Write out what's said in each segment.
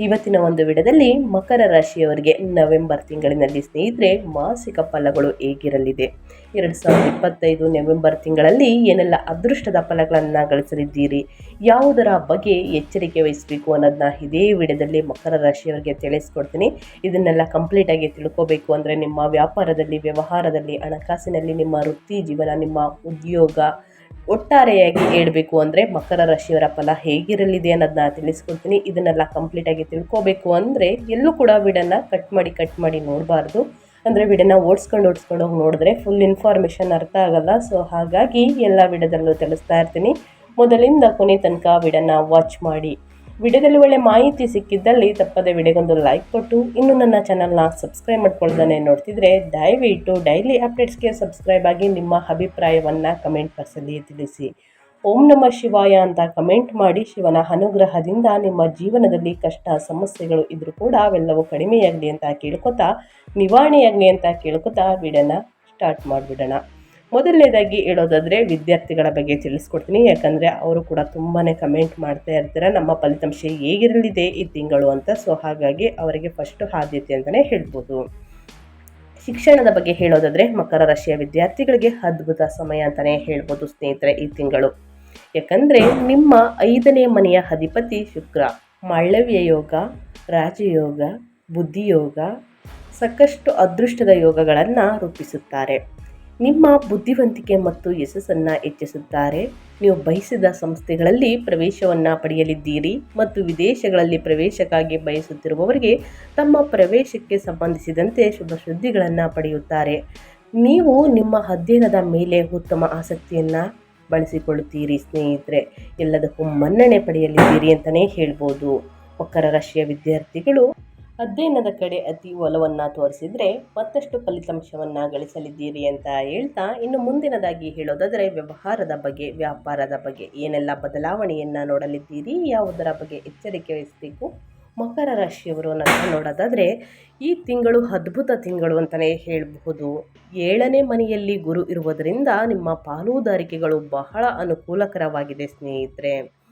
ಇವತ್ತಿನ ಒಂದು ವಿಡದಲ್ಲಿ ಮಕರ ರಾಶಿಯವರಿಗೆ ನವೆಂಬರ್ ತಿಂಗಳಿನಲ್ಲಿ ಸ್ನೇಹಿತರೆ ಮಾಸಿಕ ಫಲಗಳು ಹೇಗಿರಲಿದೆ? ಎರಡು ಸಾವಿರದ ಇಪ್ಪತ್ತೈದು ನವೆಂಬರ್ ತಿಂಗಳಲ್ಲಿ ಏನೆಲ್ಲ ಅದೃಷ್ಟದ ಫಲಗಳನ್ನು ಗಳಿಸಲಿದ್ದೀರಿ? ಯಾವುದರ ಬಗ್ಗೆ ಎಚ್ಚರಿಕೆ ವಹಿಸಬೇಕು ಅನ್ನೋದನ್ನ ಇದೇ ವಿಡದಲ್ಲಿ ಮಕರ ರಾಶಿಯವರಿಗೆ ತಿಳಿಸ್ಕೊಡ್ತೀನಿ. ಇದನ್ನೆಲ್ಲ ಕಂಪ್ಲೀಟಾಗಿ ತಿಳ್ಕೋಬೇಕು ಅಂದರೆ ನಿಮ್ಮ ವ್ಯಾಪಾರದಲ್ಲಿ, ವ್ಯವಹಾರದಲ್ಲಿ, ಹಣಕಾಸಿನಲ್ಲಿ ನಿಮ್ಮ ವೃತ್ತಿ ಜೀವನ, ನಿಮ್ಮ ಉದ್ಯೋಗ ಒಟ್ಟಾರೆಯಾಗಿ ಹೇಳಬೇಕು ಅಂದರೆ ಮಕರ ರಾಶಿಯವರ ಫಲ ಹೇಗಿರಲಿದೆ ಅನ್ನೋದನ್ನ ತಿಳಿಸ್ಕೊಳ್ತೀನಿ ಇದನ್ನೆಲ್ಲ ಕಂಪ್ಲೀಟಾಗಿ ತಿಳ್ಕೋಬೇಕು ಅಂದರೆ ಎಲ್ಲೂ ಕೂಡ ವಿಡನ್ನು ಕಟ್ ಮಾಡಿ ಕಟ್ ಮಾಡಿ ನೋಡಬಾರ್ದು. ಅಂದರೆ ವಿಡನ್ನು ಓಡಿಸ್ಕೊಂಡು ಓಡಿಸ್ಕೊಂಡು ಹೋಗಿ ನೋಡಿದ್ರೆ ಫುಲ್ ಇನ್ಫಾರ್ಮೇಷನ್ ಅರ್ಥ ಆಗಲ್ಲ. ಸೊ ಹಾಗಾಗಿ ಎಲ್ಲ ವಿಡದಲ್ಲೂ ತಿಳಿಸ್ತಾ ಇರ್ತೀನಿ. ಮೊದಲಿಂದ ಕೊನೆ ತನಕ ವಿಡನ್ನು ವಾಚ್ ಮಾಡಿ ವಿಡಿಯೋದಲ್ಲಿ ಒಳ್ಳೆ ಮಾಹಿತಿ ಸಿಕ್ಕಿದ್ದಲ್ಲಿ ತಪ್ಪದೆ ವಿಡಿಯೋಗೊಂದು ಲೈಕ್ ಕೊಟ್ಟು, ಇನ್ನು ನನ್ನ ಚಾನಲ್ನ ಸಬ್ಸ್ಕ್ರೈಬ್ ಮಾಡ್ಕೊಳ್ದಾನೆ ನೋಡ್ತಿದ್ರೆ ದಯವಿಟ್ಟು ಡೈಲಿ ಅಪ್ಡೇಟ್ಸ್ಗೆ ಸಬ್ಸ್ಕ್ರೈಬ್ ಆಗಿ ನಿಮ್ಮ ಅಭಿಪ್ರಾಯವನ್ನು ಕಮೆಂಟ್ ಬಾಕ್ಸಲ್ಲಿ ತಿಳಿಸಿ. ಓಂ ನಮ ಶಿವಾಯ ಅಂತ ಕಮೆಂಟ್ ಮಾಡಿ ಶಿವನ ಅನುಗ್ರಹದಿಂದ ನಿಮ್ಮ ಜೀವನದಲ್ಲಿ ಕಷ್ಟ, ಸಮಸ್ಯೆಗಳು ಇದ್ರೂ ಕೂಡ ಅವೆಲ್ಲವೂ ಕಡಿಮೆಯಾಗಲಿ ಅಂತ ಕೇಳ್ಕೊತಾ, ನಿವಾರಣೆಯಾಗಲಿ ಅಂತ ಕೇಳ್ಕೊತಾ ವಿಡಿಯೋನ ಸ್ಟಾರ್ಟ್ ಮಾಡಿಬಿಡೋಣ. ಮೊದಲನೇದಾಗಿ ಹೇಳೋದಾದರೆ ವಿದ್ಯಾರ್ಥಿಗಳ ಬಗ್ಗೆ ತಿಳಿಸ್ಕೊಡ್ತೀನಿ. ಯಾಕಂದರೆ ಅವರು ಕೂಡ ತುಂಬಾ ಕಮೆಂಟ್ ಮಾಡ್ತಾ ಇರ್ತಾರೆ. ನಮ್ಮ ಫಲಿತಾಂಶ ಹೇಗಿರಲಿದೆ ಈ ತಿಂಗಳು ಅಂತ. ಸೊ ಹಾಗಾಗಿ ಅವರಿಗೆ ಫಸ್ಟು ಆದ್ಯತೆ ಅಂತಲೇ ಹೇಳ್ಬೋದು. ಶಿಕ್ಷಣದ ಬಗ್ಗೆ ಹೇಳೋದಾದರೆ ಮಕರ ರಾಶಿಯ ವಿದ್ಯಾರ್ಥಿಗಳಿಗೆ ಅದ್ಭುತ ಸಮಯ ಅಂತಲೇ ಹೇಳ್ಬೋದು ಸ್ನೇಹಿತರೆ ಈ ತಿಂಗಳು. ಯಾಕಂದರೆ ನಿಮ್ಮ ಐದನೇ ಮನೆಯ ಅಧಿಪತಿ ಶುಕ್ರ ಮಾಳವ್ಯ ಯೋಗ, ರಾಜಯೋಗ, ಬುದ್ಧಿಯೋಗ, ಸಾಕಷ್ಟು ಅದೃಷ್ಟದ ಯೋಗಗಳನ್ನು ರೂಪಿಸುತ್ತಾರೆ. ನಿಮ್ಮ ಬುದ್ಧಿವಂತಿಕೆ ಮತ್ತು ಯಶಸ್ಸನ್ನು ಹೆಚ್ಚಿಸುತ್ತಾರೆ. ನೀವು ಬಯಸಿದ ಸಂಸ್ಥೆಗಳಲ್ಲಿ ಪ್ರವೇಶವನ್ನು ಪಡೆಯಲಿದ್ದೀರಿ ಮತ್ತು ವಿದೇಶಗಳಲ್ಲಿ ಪ್ರವೇಶಕ್ಕಾಗಿ ಬಯಸುತ್ತಿರುವವರಿಗೆ ತಮ್ಮ ಪ್ರವೇಶಕ್ಕೆ ಸಂಬಂಧಿಸಿದಂತೆ ಶುಭ ಸುದ್ದಿಗಳನ್ನು ಪಡೆಯುತ್ತಾರೆ. ನೀವು ನಿಮ್ಮ ಅಧ್ಯಯನದ ಮೇಲೆ ಉತ್ತಮ ಆಸಕ್ತಿಯನ್ನು ಬಳಸಿಕೊಳ್ಳುತ್ತೀರಿ ಸ್ನೇಹಿತರೆ. ಎಲ್ಲದಕ್ಕೂ ಮನ್ನಣೆ ಪಡೆಯಲಿದ್ದೀರಿ ಅಂತಲೇ ಹೇಳ್ಬೋದು. ಮಕರ ರಾಶಿಯ ವಿದ್ಯಾರ್ಥಿಗಳು ಅಧ್ಯಯನದ ಕಡೆ ಅತಿ ಒಲವನ್ನು ತೋರಿಸಿದರೆ ಮತ್ತಷ್ಟು ಫಲಿತಾಂಶವನ್ನು ಗಳಿಸಲಿದ್ದೀರಿ ಅಂತ ಹೇಳ್ತಾ ಇನ್ನು ಮುಂದಿನದಾಗಿ ಹೇಳೋದಾದರೆ ವ್ಯವಹಾರದ ಬಗ್ಗೆ, ವ್ಯಾಪಾರದ ಬಗ್ಗೆ, ಏನೆಲ್ಲ ಬದಲಾವಣೆಯನ್ನು ನೋಡಲಿದ್ದೀರಿ, ಯಾವುದರ ಬಗ್ಗೆ ಎಚ್ಚರಿಕೆ ವಹಿಸಬೇಕು, ಮಕರ ರಾಶಿಯವರು ನನ್ನ ನೋಡೋದಾದರೆ ಈ ತಿಂಗಳು ಅದ್ಭುತ ತಿಂಗಳು ಅಂತಲೇ ಹೇಳಬಹುದು. ಏಳನೇ ಮನೆಯಲ್ಲಿ ಗುರು ಇರುವುದರಿಂದ ನಿಮ್ಮ ಪಾಲುದಾರಿಕೆಗಳು ಬಹಳ ಅನುಕೂಲಕರವಾಗಿದೆ ಸ್ನೇಹಿತರೆ.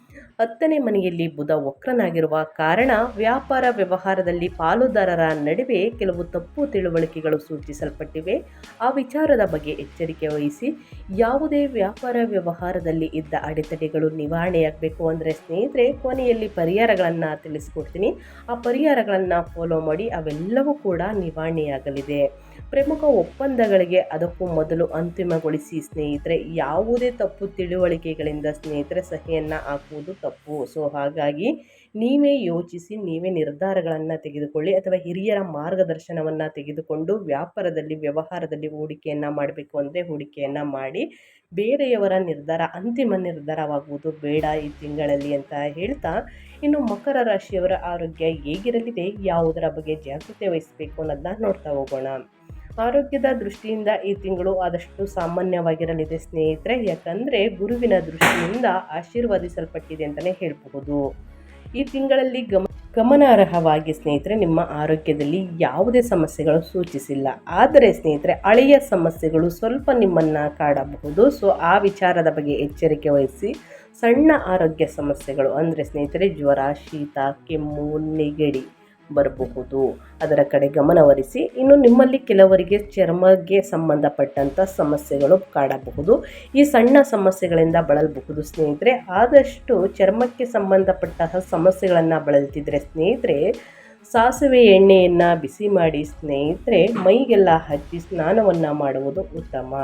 ಹತ್ತನೇ ಮನೆಯಲ್ಲಿ ಬುಧ ವಕ್ರನಾಗಿರುವ ಕಾರಣ ವ್ಯಾಪಾರ ವ್ಯವಹಾರದಲ್ಲಿ ಪಾಲುದಾರರ ನಡುವೆ ಕೆಲವು ತಪ್ಪು ತಿಳುವಳಿಕೆಗಳು ಸೂಚಿಸಲ್ಪಟ್ಟಿವೆ. ಆ ವಿಚಾರದ ಬಗ್ಗೆ ಎಚ್ಚರಿಕೆ ವಹಿಸಿ ಯಾವುದೇ ವ್ಯಾಪಾರ ವ್ಯವಹಾರದಲ್ಲಿ ಇದ್ದ ಅಡೆತಡೆಗಳು ನಿವಾರಣೆಯಾಗಬೇಕು ಅಂದರೆ ಸ್ನೇಹಿತರೆ, ಕೊನೆಯಲ್ಲಿ ಪರಿಹಾರಗಳನ್ನು ತಿಳಿಸ್ಕೊಡ್ತೀನಿ. ಆ ಪರಿಹಾರಗಳನ್ನು ಫಾಲೋ ಮಾಡಿ ಅವೆಲ್ಲವೂ ಕೂಡ ನಿವಾರಣೆಯಾಗಲಿದೆ. ಪ್ರಮುಖ ಒಪ್ಪಂದಗಳಿಗೆ ಅದಕ್ಕೂ ಮೊದಲು ಅಂತಿಮಗೊಳಿಸಿ ಸ್ನೇಹಿತರೆ, ಯಾವುದೇ ತಪ್ಪು ತಿಳುವಳಿಕೆಗಳಿಂದ ಸ್ನೇಹಿತರೆ ಸಹಿಯನ್ನು ಹಾಕುವುದು ತಪ್ಪು. ಸೊ, ಹಾಗಾಗಿ ನೀವೇ ಯೋಚಿಸಿ, ನೀವೇ ನಿರ್ಧಾರಗಳನ್ನು ತೆಗೆದುಕೊಳ್ಳಿ ಅಥವಾ ಹಿರಿಯರ ಮಾರ್ಗದರ್ಶನವನ್ನು ತೆಗೆದುಕೊಂಡು ವ್ಯಾಪಾರದಲ್ಲಿ, ವ್ಯವಹಾರದಲ್ಲಿ ಹೂಡಿಕೆಯನ್ನು ಮಾಡಬೇಕು ಅಂದರೆ ಹೂಡಿಕೆಯನ್ನು ಮಾಡಿ, ಬೇರೆಯವರ ನಿರ್ಧಾರ, ಅಂತಿಮ ನಿರ್ಧಾರವಾಗುವುದು ಬೇಡ ಈ ತಿಂಗಳಲ್ಲಿ ಅಂತ ಹೇಳ್ತಾ, ಇನ್ನು ಮಕರ ರಾಶಿಯವರ ಆರೋಗ್ಯ ಹೇಗಿರಲಿದೆ, ಯಾವುದರ ಬಗ್ಗೆ ಜಾಗೃತಿ ವಹಿಸಬೇಕು ಅನ್ನೋದನ್ನ ನೋಡ್ತಾ ಹೋಗೋಣ. ಆರೋಗ್ಯದ ದೃಷ್ಟಿಯಿಂದ ಈ ತಿಂಗಳು ಆದಷ್ಟು ಸಾಮಾನ್ಯವಾಗಿರಲಿದೆ ಸ್ನೇಹಿತರೆ. ಯಾಕಂದರೆ ಗುರುವಿನ ದೃಷ್ಟಿಯಿಂದ ಆಶೀರ್ವದಿಸಲ್ಪಟ್ಟಿದೆ ಅಂತಲೇ ಹೇಳಬಹುದು. ಈ ತಿಂಗಳಲ್ಲಿ ಗಮ, ಗಮನಾರ್ಹವಾಗಿ ಸ್ನೇಹಿತರೆ ನಿಮ್ಮ ಆರೋಗ್ಯದಲ್ಲಿ ಯಾವುದೇ ಸಮಸ್ಯೆಗಳು ಸೂಚಿಸಿಲ್ಲ. ಆದರೆ ಸ್ನೇಹಿತರೆ, ಹಳೆಯ ಸಮಸ್ಯೆಗಳು ಸ್ವಲ್ಪ ನಿಮ್ಮನ್ನು ಕಾಡಬಹುದು. ಸೊ, ಆ ವಿಚಾರದ ಬಗ್ಗೆ ಎಚ್ಚರಿಕೆ ವಹಿಸಿ ಸಣ್ಣ ಆರೋಗ್ಯ ಸಮಸ್ಯೆಗಳು ಅಂದರೆ ಸ್ನೇಹಿತರೆ ಜ್ವರ, ಶೀತ, ಕೆಮ್ಮು, ನೆಗಡಿ ಬರಬಹುದು. ಅದರ ಕಡೆ ಗಮನವರಿಸಿ ಇನ್ನು ನಿಮ್ಮಲ್ಲಿ ಕೆಲವರಿಗೆ ಚರ್ಮಕ್ಕೆ ಸಂಬಂಧಪಟ್ಟಂಥ ಸಮಸ್ಯೆಗಳು ಕಾಡಬಹುದು. ಈ ಸಣ್ಣ ಸಮಸ್ಯೆಗಳಿಂದ ಬಳಲಬಹುದು ಸ್ನೇಹಿತರೆ. ಆದಷ್ಟು ಚರ್ಮಕ್ಕೆ ಸಂಬಂಧಪಟ್ಟ ಸಮಸ್ಯೆಗಳನ್ನು ಬಳಲ್ತಿದ್ರೆ ಸ್ನೇಹಿತರೆ, ಸಾಸಿವೆ ಎಣ್ಣೆಯನ್ನು ಬಿಸಿ ಮಾಡಿ ಸ್ನೇಹಿತರೆ, ಮೈಗೆಲ್ಲ ಹಚ್ಚಿ ಸ್ನಾನವನ್ನು ಮಾಡುವುದು ಉತ್ತಮ.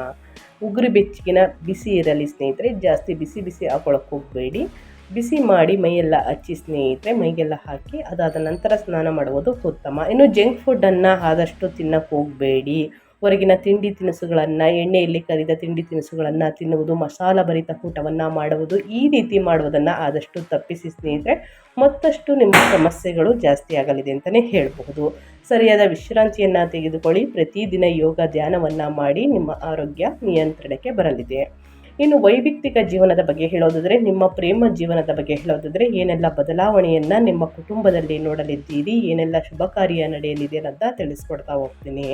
ಉಗುರು ಬೆಚ್ಚಗಿನ ಬಿಸಿ ಇರಲಿ ಸ್ನೇಹಿತರೆ. ಜಾಸ್ತಿ ಬಿಸಿ ಬಿಸಿ ಹಾಕೊಳಕ್ಕೆ ಹೋಗಬೇಡಿ. ಬಿಸಿ ಮಾಡಿ ಮೈಯೆಲ್ಲ ಹಚ್ಚಿ ಸ್ನೇಹಿತರೆ, ಮೈಗೆಲ್ಲ ಹಾಕಿ ಅದಾದ ನಂತರ ಸ್ನಾನ ಮಾಡುವುದು ಉತ್ತಮ. ಇನ್ನು ಜಂಕ್ ಫುಡ್ಡನ್ನು ಆದಷ್ಟು ತಿನ್ನಕ್ಕೆ ಹೋಗಬೇಡಿ. ಹೊರಗಿನ ತಿಂಡಿ ತಿನಿಸುಗಳನ್ನು, ಎಣ್ಣೆಯಲ್ಲಿ ಕರಿದ ತಿಂಡಿ ತಿನಿಸುಗಳನ್ನು ತಿನ್ನುವುದು, ಮಸಾಲ ಭರಿತ ಊಟವನ್ನು ಮಾಡುವುದು ಈ ರೀತಿ ಮಾಡುವುದನ್ನು ಆದಷ್ಟು ತಪ್ಪಿಸಿ ಸ್ನೇಹಿತರೆ, ಮತ್ತಷ್ಟು ನಿಮ್ಮ ಸಮಸ್ಯೆಗಳು ಜಾಸ್ತಿ ಆಗಲಿದೆ ಅಂತಲೇ ಹೇಳಬಹುದು. ಸರಿಯಾದ ವಿಶ್ರಾಂತಿಯನ್ನು ತೆಗೆದುಕೊಳ್ಳಿ. ಪ್ರತಿದಿನ ಯೋಗ ಧ್ಯಾನವನ್ನು ಮಾಡಿ ನಿಮ್ಮ ಆರೋಗ್ಯ ನಿಯಂತ್ರಣಕ್ಕೆ ಬರಲಿದೆ. ಇನ್ನು ವೈಯಕ್ತಿಕ ಜೀವನದ ಬಗ್ಗೆ ಹೇಳೋದಾದರೆ, ನಿಮ್ಮ ಪ್ರೇಮ ಜೀವನದ ಬಗ್ಗೆ ಹೇಳೋದಾದರೆ, ಏನೆಲ್ಲ ಬದಲಾವಣೆಯನ್ನು ನಿಮ್ಮ ಕುಟುಂಬದಲ್ಲಿ ನೋಡಲಿದ್ದೀರಿ, ಏನೆಲ್ಲ ಶುಭ ಕಾರ್ಯ ನಡೆಯಲಿದೆ ಅಂತ ತಿಳಿಸ್ಕೊಡ್ತಾ ಹೋಗ್ತೀನಿ.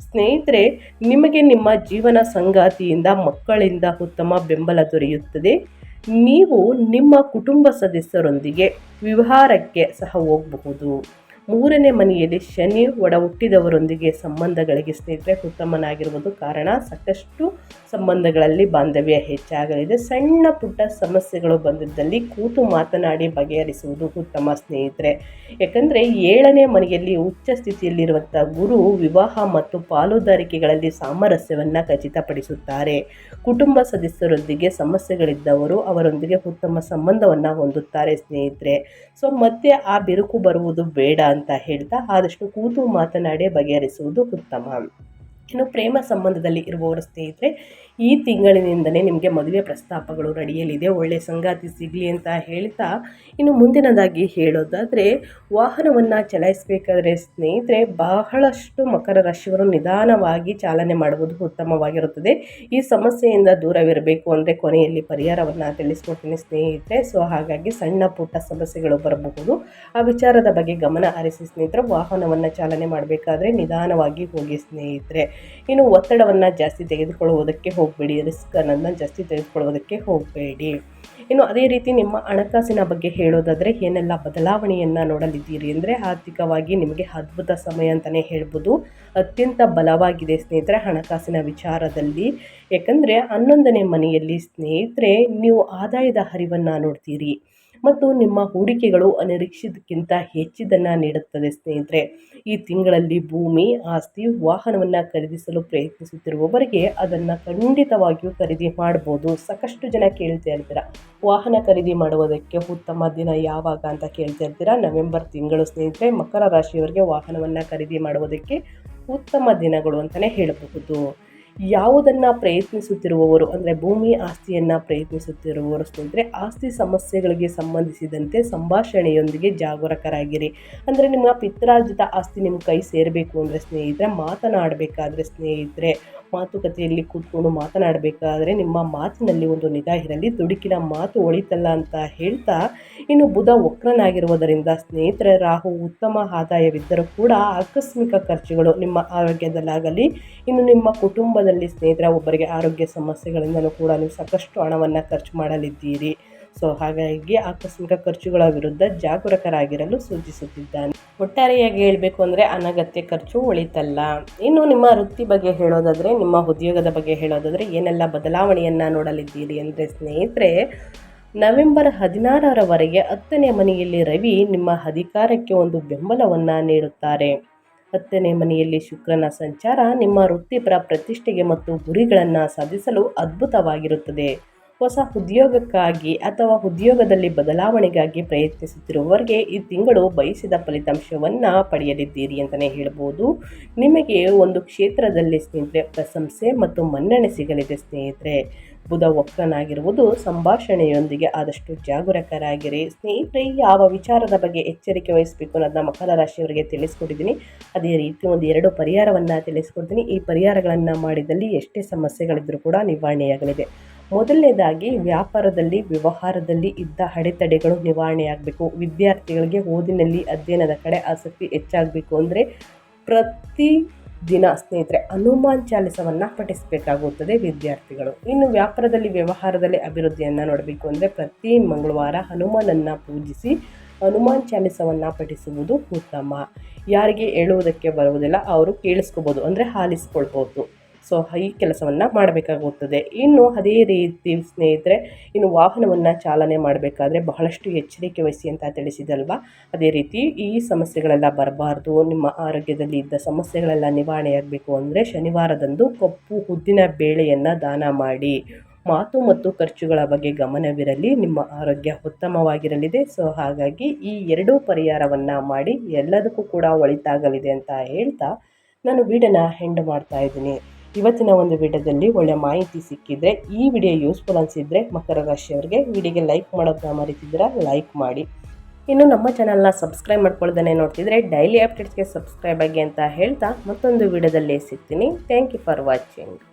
ಸ್ನೇಹಿತರೆ, ನಿಮಗೆ ನಿಮ್ಮ ಜೀವನ ಸಂಗಾತಿಯಿಂದ, ಮಕ್ಕಳಿಂದ ಉತ್ತಮ ಬೆಂಬಲ ದೊರೆಯುತ್ತದೆ. ನೀವು ನಿಮ್ಮ ಕುಟುಂಬ ಸದಸ್ಯರೊಂದಿಗೆ ವಿವಾಹಕ್ಕೆ ಸಹ ಹೋಗಬಹುದು. ಮೂರನೇ ಮನೆಯಲ್ಲಿ ಶನಿ ಒಡ ಹುಟ್ಟಿದವರೊಂದಿಗೆ ಸಂಬಂಧಗಳಿಗೆ ಸ್ನೇಹಿತರೆ, ಉತ್ತಮನಾಗಿರುವುದು ಕಾರಣ ಸಾಕಷ್ಟು ಸಂಬಂಧಗಳಲ್ಲಿ ಬಾಂಧವ್ಯ ಹೆಚ್ಚಾಗಲಿದೆ. ಸಣ್ಣ ಪುಟ್ಟ ಸಮಸ್ಯೆಗಳು ಬಂದಿದ್ದಲ್ಲಿ ಕೂತು ಮಾತನಾಡಿ ಬಗೆಹರಿಸುವುದು ಉತ್ತಮ ಸ್ನೇಹಿತರೆ. ಯಾಕಂದರೆ ಏಳನೇ ಮನೆಯಲ್ಲಿ ಉಚ್ಚ ಸ್ಥಿತಿಯಲ್ಲಿರುವಂಥ ಗುರು ವಿವಾಹ ಮತ್ತು ಪಾಲುದಾರಿಕೆಗಳಲ್ಲಿ ಸಾಮರಸ್ಯವನ್ನು ಖಚಿತಪಡಿಸುತ್ತಾರೆ. ಕುಟುಂಬ ಸದಸ್ಯರೊಂದಿಗೆ ಸಮಸ್ಯೆಗಳಿದ್ದವರು ಅವರೊಂದಿಗೆ ಉತ್ತಮ ಸಂಬಂಧವನ್ನು ಹೊಂದುತ್ತಾರೆ ಸ್ನೇಹಿತರೆ. ಸೊ, ಮತ್ತೆ ಆ ಬಿರುಕು ಬರುವುದು ಬೇಡ ಅಂತ ಹೇಳ್ತಾ ಆದಷ್ಟು ಕೂತು ಮಾತನಾಡಿ ಬಗೆಹರಿಸುವುದು ಉತ್ತಮ. ಇನ್ನು ಪ್ರೇಮ ಸಂಬಂಧದಲ್ಲಿ ಇರುವವರ ಸ್ನೇಹಿತರೆ ಈ ತಿಂಗಳಿನಿಂದಲೇ ನಿಮಗೆ ಮದುವೆ ಪ್ರಸ್ತಾಪಗಳು ನಡೆಯಲಿದೆ ಒಳ್ಳೆಯ ಸಂಗಾತಿ ಸಿಗಲಿ ಅಂತ ಹೇಳ್ತಾ ಇನ್ನು ಮುಂದಿನದಾಗಿ ಹೇಳೋದಾದರೆ, ವಾಹನವನ್ನು ಚಲಾಯಿಸಬೇಕಾದ್ರೆ ಸ್ನೇಹಿತರೆ, ಬಹಳಷ್ಟು ಮಕರ ರಾಶಿಯವರು ನಿಧಾನವಾಗಿ ಚಾಲನೆ ಮಾಡುವುದು ಉತ್ತಮವಾಗಿರುತ್ತದೆ. ಈ ಸಮಸ್ಯೆಯಿಂದ ದೂರವಿರಬೇಕು ಅಂದರೆ ಕೊನೆಯಲ್ಲಿ ಪರಿಹಾರವನ್ನು ತಿಳಿಸ್ಕೊಡ್ತೀನಿ ಸ್ನೇಹಿತರೆ. ಸೊ, ಹಾಗಾಗಿ ಸಣ್ಣ ಪುಟ್ಟ ಸಮಸ್ಯೆಗಳು ಬರಬಹುದು. ಆ ವಿಚಾರದ ಬಗ್ಗೆ ಗಮನ ಹರಿಸಿ ಸ್ನೇಹಿತರು, ವಾಹನವನ್ನು ಚಾಲನೆ ಮಾಡಬೇಕಾದ್ರೆ ನಿಧಾನವಾಗಿ ಹೋಗಿ ಸ್ನೇಹಿತರೆ. ಇನ್ನು ಒತ್ತಡವನ್ನು ಜಾಸ್ತಿ ತೆಗೆದುಕೊಳ್ಳುವುದಕ್ಕೆ ಹೋಗಬೇಡಿ ರಿಸ್ಕ್ ಅನ್ನೋದನ್ನ ಜಾಸ್ತಿ ತೆಗೆದುಕೊಳ್ಳೋದಕ್ಕೆ ಹೋಗಬೇಡಿ. ಇನ್ನು ಅದೇ ರೀತಿ ನಿಮ್ಮ ಹಣಕಾಸಿನ ಬಗ್ಗೆ ಹೇಳೋದಾದರೆ ಏನೆಲ್ಲ ಬದಲಾವಣೆಯನ್ನು ನೋಡಲಿದ್ದೀರಿ ಅಂದರೆ ಆರ್ಥಿಕವಾಗಿ ನಿಮಗೆ ಅದ್ಭುತ ಸಮಯ ಅಂತಲೇ ಹೇಳ್ಬೋದು. ಅತ್ಯಂತ ಬಲವಾಗಿದೆ ಸ್ನೇಹಿತರೆ ಹಣಕಾಸಿನ ವಿಚಾರದಲ್ಲಿ. ಯಾಕಂದರೆ ಹನ್ನೊಂದನೇ ಮನೆಯಲ್ಲಿ ಸ್ನೇಹಿತರೆ ನೀವು ಆದಾಯದ ಹರಿವನ್ನು ನೋಡ್ತೀರಿ. ಮತ್ತು ನಿಮ್ಮ ಹೂಡಿಕೆಗಳು ಅನಿರೀಕ್ಷಿತಕ್ಕಿಂತ ಹೆಚ್ಚಿದ್ದನ್ನು ನೀಡುತ್ತದೆ ಸ್ನೇಹಿತರೆ. ಈ ತಿಂಗಳಲ್ಲಿ ಭೂಮಿ, ಆಸ್ತಿ, ವಾಹನವನ್ನು ಖರೀದಿಸಲು ಪ್ರಯತ್ನಿಸುತ್ತಿರುವವರಿಗೆ ಅದನ್ನು ಖಂಡಿತವಾಗಿಯೂ ಖರೀದಿ ಮಾಡ್ಬೋದು. ಸಾಕಷ್ಟು ಜನ ಕೇಳ್ತಾ ಇರ್ತೀರ, ವಾಹನ ಖರೀದಿ ಮಾಡುವುದಕ್ಕೆ ಉತ್ತಮ ದಿನ ಯಾವಾಗ ಅಂತ ಕೇಳ್ತಾ ಇರ್ತೀರ? ನವೆಂಬರ್ ತಿಂಗಳು ಸ್ನೇಹಿತರೆ, ಮಕರ ರಾಶಿಯವರಿಗೆ ವಾಹನವನ್ನು ಖರೀದಿ ಮಾಡುವುದಕ್ಕೆ ಉತ್ತಮ ದಿನಗಳು ಅಂತಲೇ ಹೇಳಬಹುದು. ಯಾವುದನ್ನು ಪ್ರಯತ್ನಿಸುತ್ತಿರುವವರು, ಅಂದರೆ ಭೂಮಿ ಆಸ್ತಿಯನ್ನು ಪ್ರಯತ್ನಿಸುತ್ತಿರುವವರು ಸ್ನೇಹಿತರೆ, ಆಸ್ತಿ ಸಮಸ್ಯೆಗಳಿಗೆ ಸಂಬಂಧಿಸಿದಂತೆ ಸಂಭಾಷಣೆಯೊಂದಿಗೆ ಜಾಗರೂಕರಾಗಿರಿ. ಅಂದರೆ ನಿಮ್ಮ ಪಿತ್ರಾರ್ಜಿತ ಆಸ್ತಿ ನಿಮ್ಮ ಕೈ ಸೇರಬೇಕು ಅಂದರೆ ಸ್ನೇಹಿತರೆ, ಮಾತನಾಡಬೇಕಾದ್ರೆ ಸ್ನೇಹಿತರೆ ಮಾತುಕತೆಯಲ್ಲಿ ಕೂತ್ಕೊಂಡು ಮಾತನಾಡಬೇಕಾದ್ರೆ ನಿಮ್ಮ ಮಾತಿನಲ್ಲಿ ಒಂದು ನಿಗಾ ಇರಲಿ, ದುಡುಕಿನ ಮಾತು ಒಳಿತಲ್ಲ ಅಂತ ಹೇಳ್ತಾ, ಇನ್ನು ಬುಧ ವಕ್ರನಾಗಿರುವುದರಿಂದ ಸ್ನೇಹಿತರ, ರಾಹು ಉತ್ತಮ ಆದಾಯವಿದ್ದರೂ ಕೂಡ ಆಕಸ್ಮಿಕ ಖರ್ಚುಗಳು ನಿಮ್ಮ ಆರೋಗ್ಯದಲ್ಲಾಗಲಿ, ಇನ್ನು ನಿಮ್ಮ ಕುಟುಂಬದಲ್ಲಿ ಸ್ನೇಹಿತರ, ಒಬ್ಬರಿಗೆ ಆರೋಗ್ಯ ಸಮಸ್ಯೆಗಳಿಂದಲೂ ಕೂಡ ನೀವು ಸಾಕಷ್ಟು ಹಣವನ್ನು ಖರ್ಚು ಮಾಡಲಿದ್ದೀರಿ. ಸೊ ಹಾಗಾಗಿ ಆಕಸ್ಮಿಕ ಖರ್ಚುಗಳ ವಿರುದ್ಧ ಜಾಗರೂಕರಾಗಿರಲು ಸೂಚಿಸುತ್ತಿದ್ದಾನೆ. ಒಟ್ಟಾರೆಯಾಗಿ ಹೇಳಬೇಕು ಅಂದರೆ ಅನಗತ್ಯ ಖರ್ಚು ಉಳಿತಲ್ಲ. ಇನ್ನು ನಿಮ್ಮ ವೃತ್ತಿ ಬಗ್ಗೆ ಹೇಳೋದಾದರೆ, ನಿಮ್ಮ ಉದ್ಯೋಗದ ಬಗ್ಗೆ ಹೇಳೋದಾದರೆ ಏನೆಲ್ಲ ಬದಲಾವಣೆಯನ್ನು ನೋಡಲಿದ್ದೀರಿ ಅಂದರೆ ಸ್ನೇಹಿತರೆ, ನವೆಂಬರ್ ಹದಿನಾರರವರೆಗೆ ಹತ್ತನೇ ಮನೆಯಲ್ಲಿ ರವಿ ನಿಮ್ಮ ಅಧಿಕಾರಕ್ಕೆ ಒಂದು ಬೆಂಬಲವನ್ನು ನೀಡುತ್ತಾರೆ. ಹತ್ತನೇ ಮನೆಯಲ್ಲಿ ಶುಕ್ರನ ಸಂಚಾರ ನಿಮ್ಮ ವೃತ್ತಿಪರ ಪ್ರತಿಷ್ಠೆಗೆ ಮತ್ತು ಗುರಿಗಳನ್ನು ಸಾಧಿಸಲು ಅದ್ಭುತವಾಗಿರುತ್ತದೆ. ಹೊಸ ಉದ್ಯೋಗಕ್ಕಾಗಿ ಅಥವಾ ಉದ್ಯೋಗದಲ್ಲಿ ಬದಲಾವಣೆಗಾಗಿ ಪ್ರಯತ್ನಿಸುತ್ತಿರುವವರಿಗೆ ಈ ತಿಂಗಳು ಬಯಸಿದ ಫಲಿತಾಂಶವನ್ನು ಪಡೆಯಲಿದ್ದೀರಿ ಅಂತಲೇ ಹೇಳ್ಬೋದು. ನಿಮಗೆ ಒಂದು ಕ್ಷೇತ್ರದಲ್ಲಿ ಸ್ನೇಹಿತರೆ ಪ್ರಶಂಸೆ ಮತ್ತು ಮನ್ನಣೆ ಸಿಗಲಿದೆ ಸ್ನೇಹಿತರೆ. ಬುಧ ಒಕ್ಕನಾಗಿರುವುದು ಸಂಭಾಷಣೆಯೊಂದಿಗೆ ಆದಷ್ಟು ಜಾಗರೂಕರಾಗಿರಿ. ಸ್ನೇಹಿತರೆ, ಯಾವ ವಿಚಾರದ ಬಗ್ಗೆ ಎಚ್ಚರಿಕೆ ವಹಿಸಬೇಕು ಅನ್ನೋದನ್ನ ಮಕರ ರಾಶಿಯವರಿಗೆ ತಿಳಿಸ್ಕೊಟ್ಟಿದ್ದೀನಿ. ಅದೇ ರೀತಿ ಒಂದು ಎರಡು ಪರಿಹಾರವನ್ನು ತಿಳಿಸ್ಕೊಡ್ತೀನಿ. ಈ ಪರಿಹಾರಗಳನ್ನು ಮಾಡಿದಲ್ಲಿ ಎಷ್ಟೇ ಸಮಸ್ಯೆಗಳಿದ್ದರೂ ಕೂಡ ನಿವಾರಣೆಯಾಗಲಿದೆ. ಮೊದಲನೇದಾಗಿ ವ್ಯಾಪಾರದಲ್ಲಿ, ವ್ಯವಹಾರದಲ್ಲಿ ಇದ್ದ ಅಡೆತಡೆಗಳು ನಿವಾರಣೆಯಾಗಬೇಕು. ವಿದ್ಯಾರ್ಥಿಗಳಿಗೆ ಓದಿನಲ್ಲಿ ಅಧ್ಯಯನದ ಕಡೆ ಆಸಕ್ತಿ ಹೆಚ್ಚಾಗಬೇಕು ಅಂದರೆ ಪ್ರತಿ ದಿನ ಸ್ನೇಹಿತರೆ ಹನುಮಾನ್ ಚಾಲಿಸವನ್ನು ಪಠಿಸಬೇಕಾಗುತ್ತದೆ ವಿದ್ಯಾರ್ಥಿಗಳು. ಇನ್ನು ವ್ಯಾಪಾರದಲ್ಲಿ, ವ್ಯವಹಾರದಲ್ಲಿ ಅಭಿವೃದ್ಧಿಯನ್ನು ನೋಡಬೇಕು ಅಂದರೆ ಪ್ರತಿ ಮಂಗಳವಾರ ಹನುಮಾನನ್ನು ಪೂಜಿಸಿ ಹನುಮಾನ್ ಚಾಲಿಸವನ್ನು ಪಠಿಸುವುದು ಉತ್ತಮ. ಯಾರಿಗೆ ಹೇಳುವುದಕ್ಕೆ ಬರುವುದಿಲ್ಲ, ಅವರು ಕೇಳಿಸ್ಕೋಬೋದು ಅಂದರೆ ಆಲಿಸ್ಕೊಳ್ಬೋದು ಸೊ ಈ ಕೆಲಸವನ್ನು ಮಾಡಬೇಕಾಗುತ್ತದೆ. ಇನ್ನು ಅದೇ ರೀತಿ ಸ್ನೇಹಿತರೆ, ಇನ್ನು ವಾಹನವನ್ನು ಚಾಲನೆ ಮಾಡಬೇಕಾದ್ರೆ ಬಹಳಷ್ಟು ಎಚ್ಚರಿಕೆ ವಹಿಸಿ ಅಂತ ತಿಳಿಸಿದಲ್ವಾ? ಅದೇ ರೀತಿ ಈ ಸಮಸ್ಯೆಗಳೆಲ್ಲ ಬರಬಾರ್ದು, ನಿಮ್ಮ ಆರೋಗ್ಯದಲ್ಲಿ ಇದ್ದ ಸಮಸ್ಯೆಗಳೆಲ್ಲ ನಿವಾರಣೆಯಾಗಬೇಕು ಅಂದರೆ ಶನಿವಾರದಂದು ಕಪ್ಪು ಉದ್ದಿನ ಬೇಳೆಯನ್ನು ದಾನ ಮಾಡಿ. ಮಾತು ಮತ್ತು ಖರ್ಚುಗಳ ಬಗ್ಗೆ ಗಮನವಿರಲಿ, ನಿಮ್ಮ ಆರೋಗ್ಯ ಉತ್ತಮವಾಗಿರಲಿದೆ. ಸೊ ಹಾಗಾಗಿ ಈ ಎರಡೂ ಪರಿಹಾರವನ್ನು ಮಾಡಿ ಎಲ್ಲದಕ್ಕೂ ಕೂಡ ಒಳಿತಾಗಲಿದೆ ಅಂತ ಹೇಳ್ತಾ ನಾನು ವೀಡನ್ನು ಹೆಂಡ್ ಮಾಡ್ತಾ ಇದ್ದೀನಿ. ಇವತ್ತಿನ ಒಂದು ವಿಡಿಯೋದಲ್ಲಿ ಒಳ್ಳೆ ಮಾಹಿತಿ ಸಿಕ್ಕಿದ್ರೆ ಈ ವಿಡಿಯೋ ಯೂಸ್ಫುಲ್ ಅನಿಸಿದರೆ ಮಕರ ರಾಶಿಯವರಿಗೆ ವಿಡಿಯೋಗೆ ಲೈಕ್ ಮಾಡೋದನ್ನ ಮರಿತಿದ್ರೆ ಲೈಕ್ ಮಾಡಿ. ಇನ್ನು ನಮ್ಮ ಚಾನಲ್ನ ಸಬ್ಸ್ಕ್ರೈಬ್ ಮಾಡ್ಕೊಳ್ದೇ ನೋಡ್ತಿದ್ರೆ ಡೈಲಿ ಅಪ್ಡೇಟ್ಸ್ಗೆ ಸಬ್ಸ್ಕ್ರೈಬ್ ಆಗಿ ಅಂತ ಹೇಳ್ತಾ ಮತ್ತೊಂದು ವಿಡಿಯೋದಲ್ಲಿ ಸಿಗ್ತೀನಿ. Thank you for watching